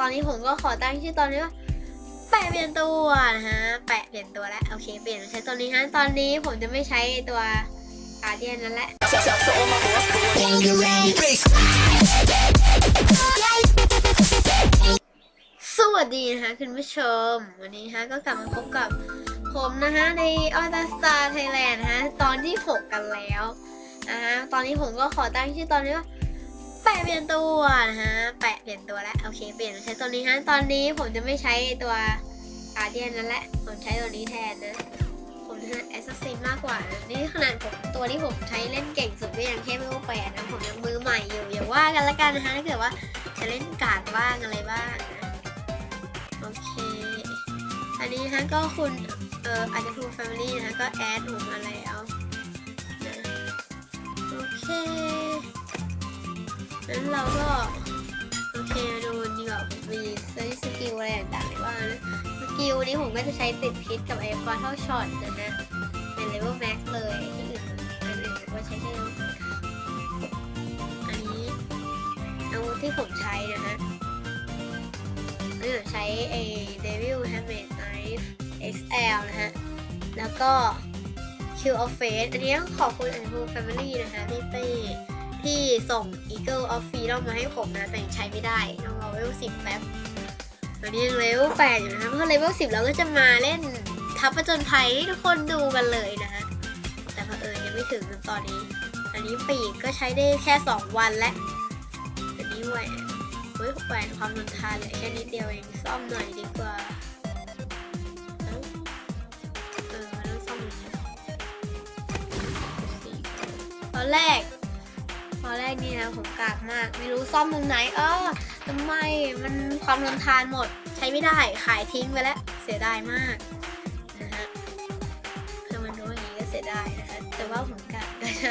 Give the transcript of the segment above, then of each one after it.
ตอนนี้ผมก็ขอตั้งชื่อตอนนี้ว่าแปะเปลี่ยนตัวนะฮะ แปะเปลี่ยนตัวแล้วโอเคเปลี่ยนใช้ตัวนี้ฮะตอนนี้ผมจะไม่ใช้ตัวอาเดียนนั่นแหละสวัสดีนะคะคุณผู้ชม วันนี้นะก็กลับมาพบกับผมนะคะในออ t ต Star Thailand นะตอนที่ 6 กันแล้วนะคะตอนนี้ผมก็ขอตั้งชื่อตอนนี้ว่า แปะเปลี่ยนตัวนะคะแปะเปลี่ยนตัวแล้ว โอเค เปลี่ยนใช้ตัวนี้ฮะ ตอนนี้ผมจะไม่ใช้ตัวอาเดียนนั่นแหละ ผมใช้ตัวนี้แทนนะ ผมถนัดแอสซัสซินมากกว่า นี่ขนาดผมตัวที่ผมใช้เล่นเก่งสุดก็ยังแค่ไม่โอแปดนะ ผมยังมือใหม่อยู่ อย่าว่ากันละกันนะคะถ้าเกิดว่าจะเล่นการ์ดบ้างอะไรบ้างนะโอเค อันนี้นะก็คุณ เอ่ออาจจะทูแฟมิลี่นะคะก็แอดผมมาแล้วนะโอเค งั้นเราก็โอเคดูกันดีกว่ามีสสกิลอะไรต่างๆบ้างนะสกิลนี้ผมก็จะใช้ติดพิษกับไอ้ฟอร์ทัลช็อตนะฮะเป็นเลเวลแม็กเลยที่อื่นอันอื่นมก็ใช้แค่เลเวอันนี้อาวุธที่ผมใช้นะฮะเออใช้ไอ้ Devil Hammer Knife XL นะฮะ แล้วก็ Q of Fate อันนี้ต้องขอบคุณ a n d r e w Family นะคะพี่เป้ ที่ส่ง Eagle of Freedom มาให้ผมนะแต่ยังใช้ไม่ได้ต้องรอเลเวล10แป๊บตอนนี้ยังเลเวล8อยู่นะเพราะเลเวล10เราก็จะมาเล่นทัพประจนภัยให้ทุกคนดูกันเลยนะฮะแต่เผอิญยังไม่ถึงตอนนี้ อันนี้ปีกก็ใช้ได้แค่ 2 วันและอันนี้แหวนเฮ้ยแหวนความทนทานเหลือแค่นิดเดียวเองซ่อมหน่อยดีกว่าอันต้อนแรก อนแรกนี่นะผมกากมาก ไม่รู้ซ่อมตรงไหนเออทำไมมันความทนทานหมดใช้ไม่ได้ขายทิ้งไปแล้ว เสียดายมากนะฮะคือมันรู้อย่างนี้ก็เสียดายนะคะแต่ว่าผมกากก็จะ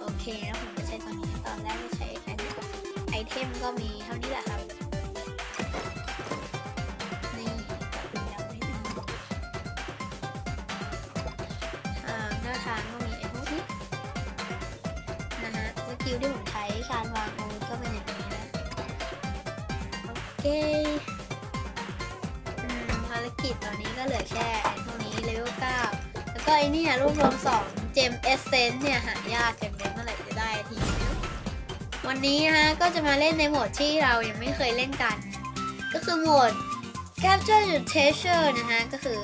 โอเคแล้วผมก็ใช้ตอนนี้ตอนแรกไม่ใช้ไอเทมก็มีเท่านี้แหละิลที่ผมใช้การวางอาวุธก็เป็นอย่างนี้นะโอเคภารกิจตอนนี้ก็เหลือแค่ไอ้พวกนี้เลเวล9แล้วก็ไอ้นี่รวบรวม2เจมเอเซนเนี่ยหายากจังเลยเมื่อไหร่จะได้ทีวันนี้นะก็จะมาเล่นในโหมดที่เรายังไม่เคยเล่นกัน ก็คือโหมด Capture the Treasure นะฮะก็คือ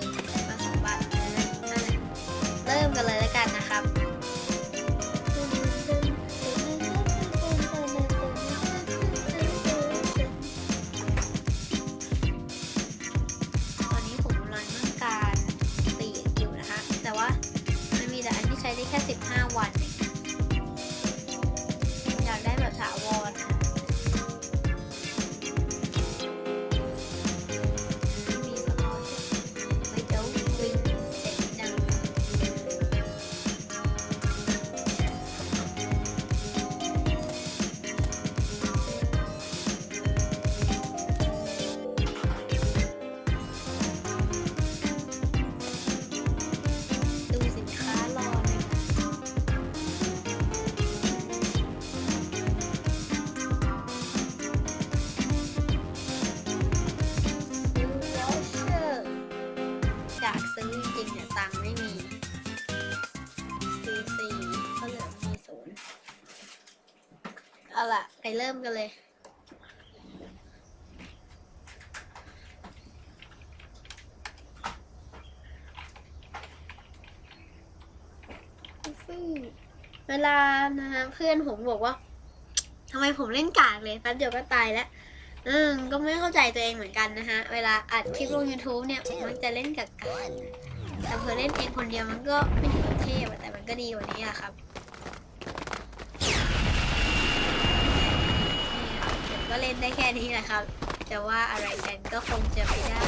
เริ่มกันเลย เวลานะเพื่อนผมบอกว่าทำไมผมเล่นกากเลยแป๊บเดียวก็ตายแล้วอืมก็ไม่เข้าใจตัวเองเหมือนกันนะฮะ เวลาอัดคลิปลง YouTube เนี่ยมักจะเล่นกับกันแต่เพื่อเล่นเองคนเดียวมันก็ไม่ถึงเทพแต่มันก็ดีกว่านี้อะครับนี่ครับผมก็ เล่นได้แค่นี้แหละครับ จะว่าอะไรกันก็คงจะไม่ได้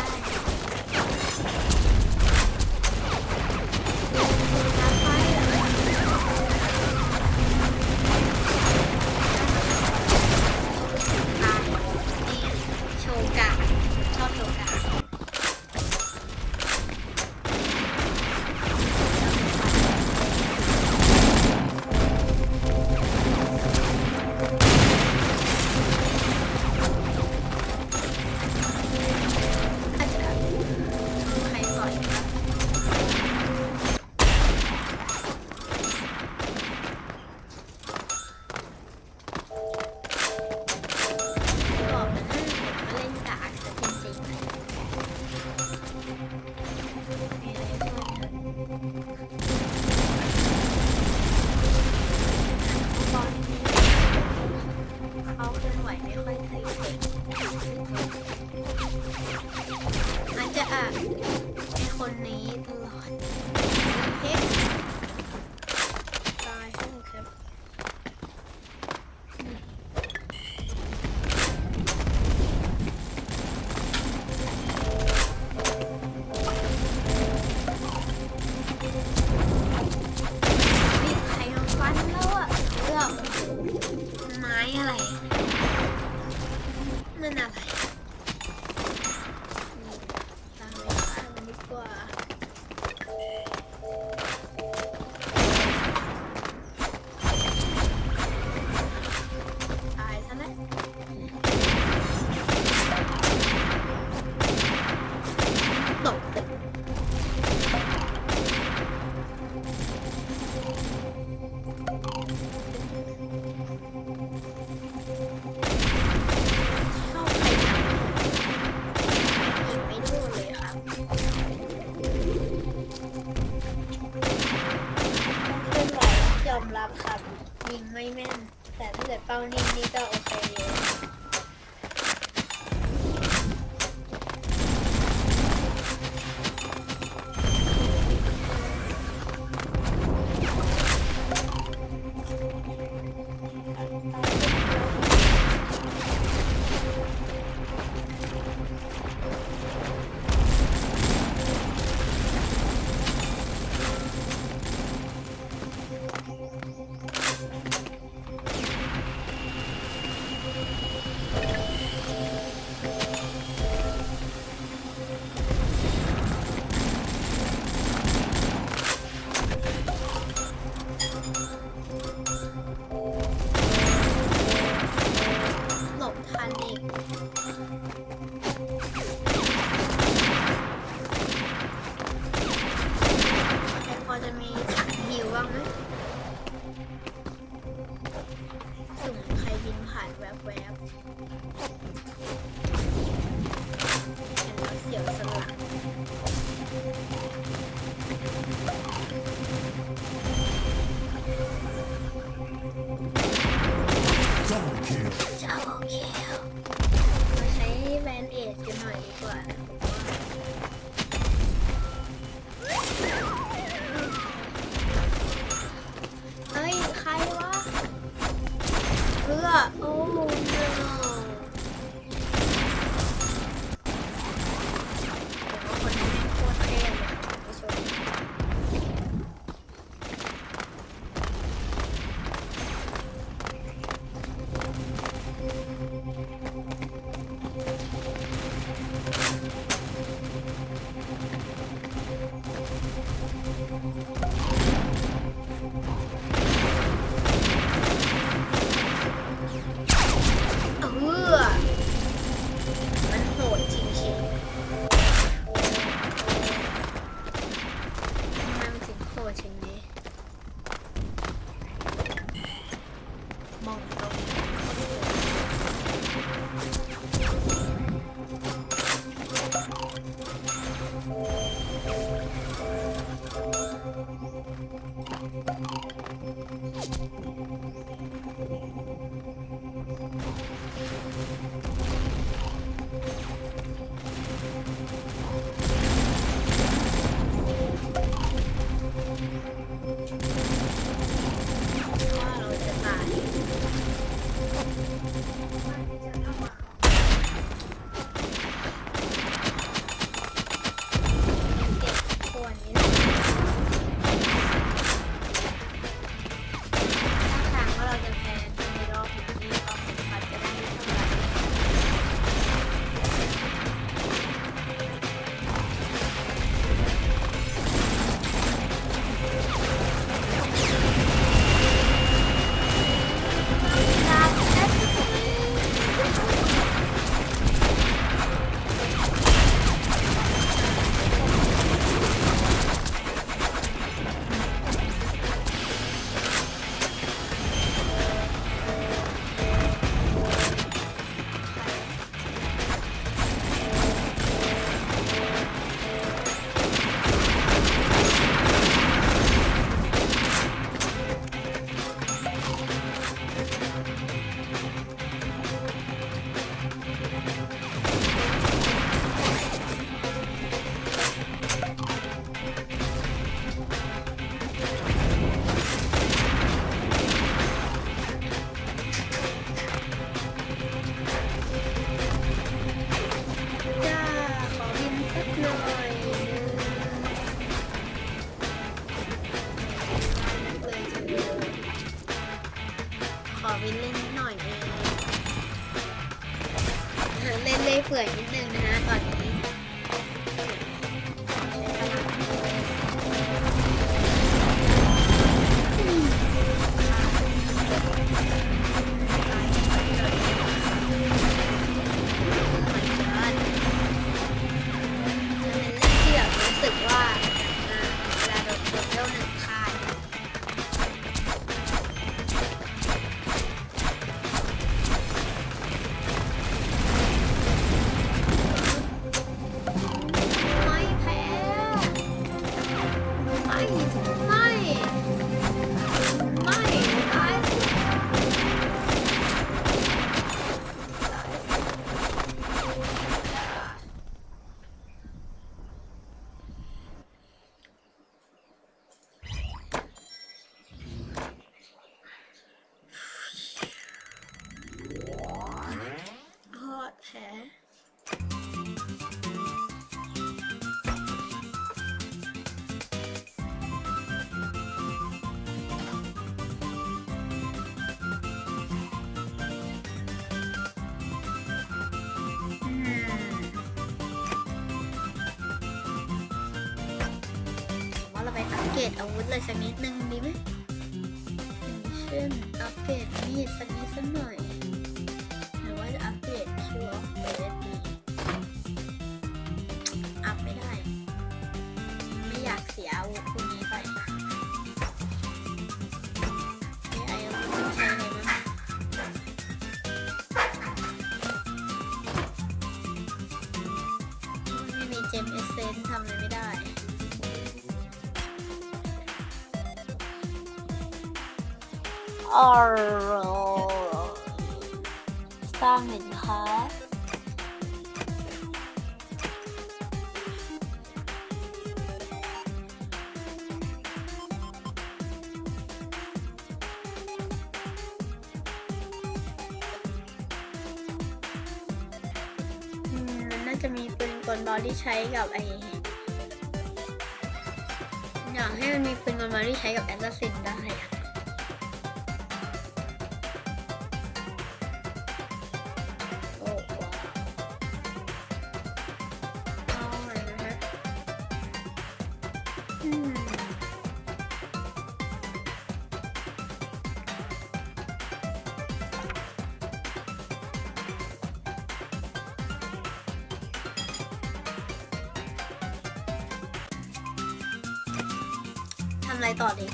ไปเล่นนิดหน่อยเองเล่นเล่ยเปื่อยนิดนึงนะฮะก่อน อัปเอาวุธเลยสักนิดนึงดีไหมเช่นอัปเกรดมีดสักนิดสักหน่อย หรือว่าจะอัปเกรดชัวร์เบสดีอัพไม่ได้ ไม่อยากเสียอาวุธพวกนี้ไปไม่มีเจมเอเซนทำอะไร ไม่ออสร้างสินค้าอืมมันน่าจะมีปืนกลบอลที่ใช้กับไออยากให้มันมีปืนกลบอลที่ใช้กับแอสซัสซินได้ อะไรต่อดี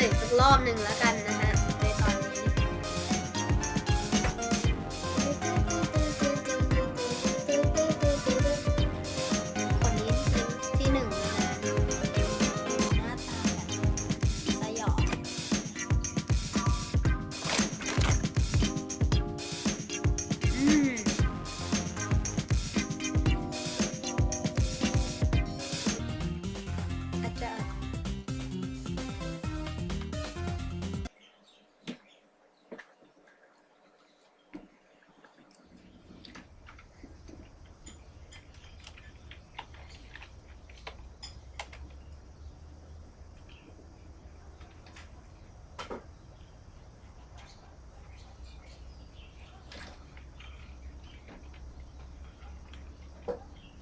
เทรเชอร์อีกสักรอบหนึ่งแล้วกัน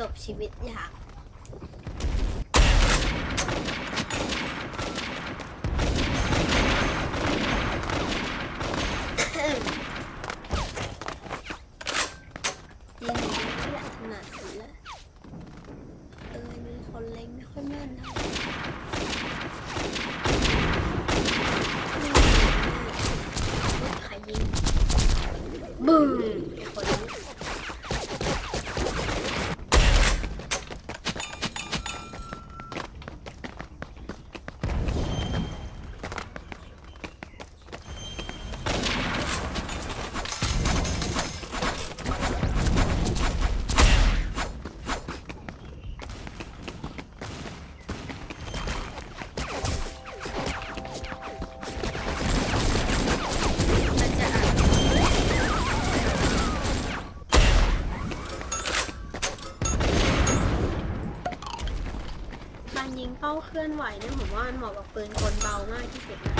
จบชีวิตอยาก เป้าเคลื่อนไหวเนี่ยผมว่ามันเหมาะกับปืนกลเบามากที่สุดนะ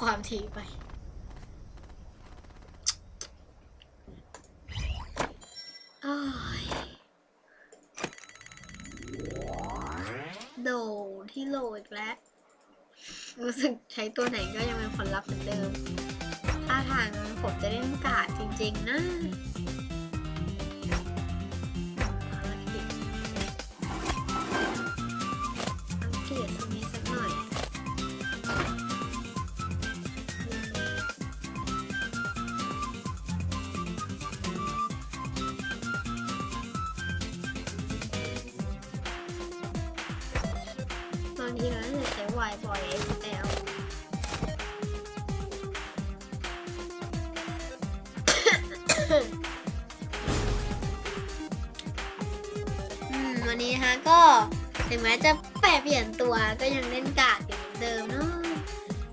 ความถี่ไปโอ้ยโดที่โหลอีกแล้ว รู้สึกใช้ตัวไหนก็ยังเป็นผลลัพธ์เหมือนเดิม ถ้าทางผมจะเล่นกาดจริง ๆ นะภารกิจอัปเกรดตรงนี้ ทีเราจะใช้วายบ่อย SL อืมวันนี้นะคะก็ถึงแม้จะแปรเปลี่ยนตัวก็ยังเล่นการ์ดอยู่เหมือนเดิมเนาะ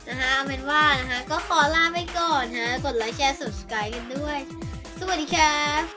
นะคะเอาเป็นว่านะคะก็ขอลาไปก่อนฮะกดไลค์แชร์ subscribe กันด้วย สวัสดีครับ